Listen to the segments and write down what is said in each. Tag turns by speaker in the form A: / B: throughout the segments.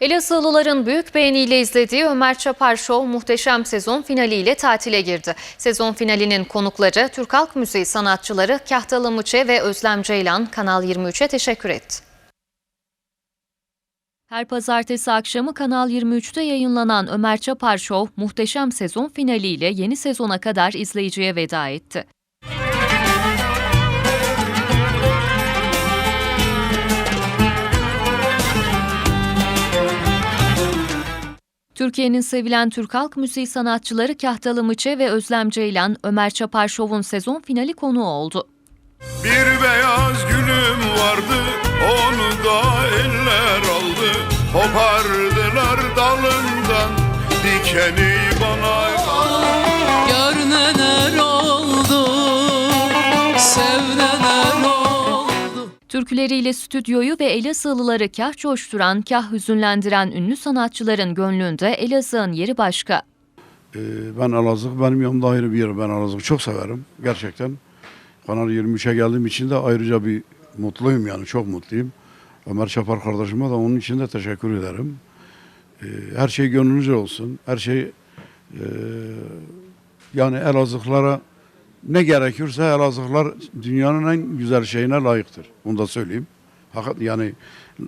A: Elazığlıların büyük beğeniyle izlediği Ömer Çapar Show muhteşem sezon finaliyle tatile girdi. Sezon finalinin konukları Türk Halk Müziği sanatçıları Kahtalı Mıçe ve Özlem Ceylan Kanal 23'e teşekkür etti. Her pazartesi akşamı Kanal 23'te yayınlanan Ömer Çapar Show muhteşem sezon finaliyle yeni sezona kadar izleyiciye veda etti. Türkiye'nin sevilen Türk halk müziği sanatçıları Kahtalı Mıçe ve Özlem Ceylan, Ömer Çapar Show'un sezon finali konuğu oldu.
B: Bir beyaz gülüm vardı onu da eller aldı Kopardılar dalından dikeni bana
A: Türküleriyle stüdyoyu ve Elazığlıları kah coşturan, kah hüzünlendiren ünlü sanatçıların gönlünde Elazığ'ın yeri başka.
C: Ee, ben Elazığ benim yanımda ayrı bir yer. Ben Elazığ'ı çok severim gerçekten. Kanal 23'e geldiğim için de ayrıca bir mutluyum yani çok mutluyum. Ömer Çapar kardeşime de onun için de teşekkür ederim. Ee, her şey gönlünüzce olsun. Her şey e, yani Elazığlara ne gerekiyorsa Elazığlar dünyanın en güzel şeyine layıktır. Onu da söyleyeyim. Hakikat yani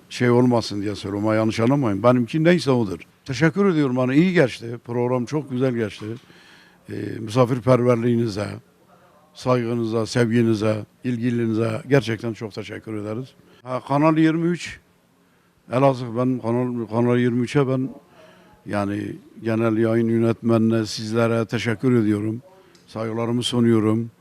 C: şey olmasın diye söylüyorum. ama Yanlış anlamayın. Benimki neyse odur. Teşekkür ediyorum. Bana iyi geçti. Program çok güzel geçti. Ee, misafirperverliğinize, saygınıza, sevginize, ilgilinize gerçekten çok teşekkür ederiz. Ha, Kanal 23 Elazığ ben Kanal, Kanal 23'e ben yani genel yayın yönetmenine sizlere teşekkür ediyorum. Saygılarımı sunuyorum.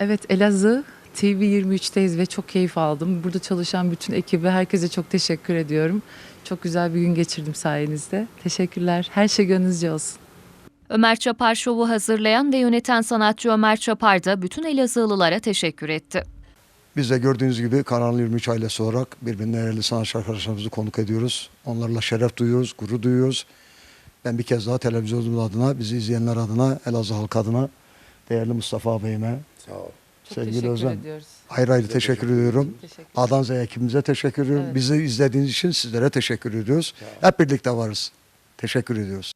D: Evet Elazığ TV 23'teyiz ve çok keyif aldım. Burada çalışan bütün ekibe herkese çok teşekkür ediyorum. Çok güzel bir gün geçirdim sayenizde. Teşekkürler. Her şey gönlünüzce olsun.
A: Ömer Çapar Show'u hazırlayan ve yöneten sanatçı Ömer Çapar da bütün Elazığlılara teşekkür etti.
E: Biz de gördüğünüz gibi Kanal 23 ailesi olarak birbirinden değerli sanatçı arkadaşlarımızı konuk ediyoruz. Onlarla şeref duyuyoruz, gurur duyuyoruz. Ben bir kez daha televizyonumuz adına, bizi izleyenler adına, Elazığ halkı adına değerli Mustafa abime,
C: Sağ ol.
D: Çok
E: Sevgili
D: teşekkür
E: Özlem.
D: ediyoruz.
E: ayrı ayrı teşekkür ediyorum.
D: Teşekkür
E: A'dan Z'ye ekibimize teşekkür ediyorum.
D: Evet.
E: Bizi izlediğiniz için sizlere teşekkür ediyoruz. Hep birlikte varız. Teşekkür ediyoruz.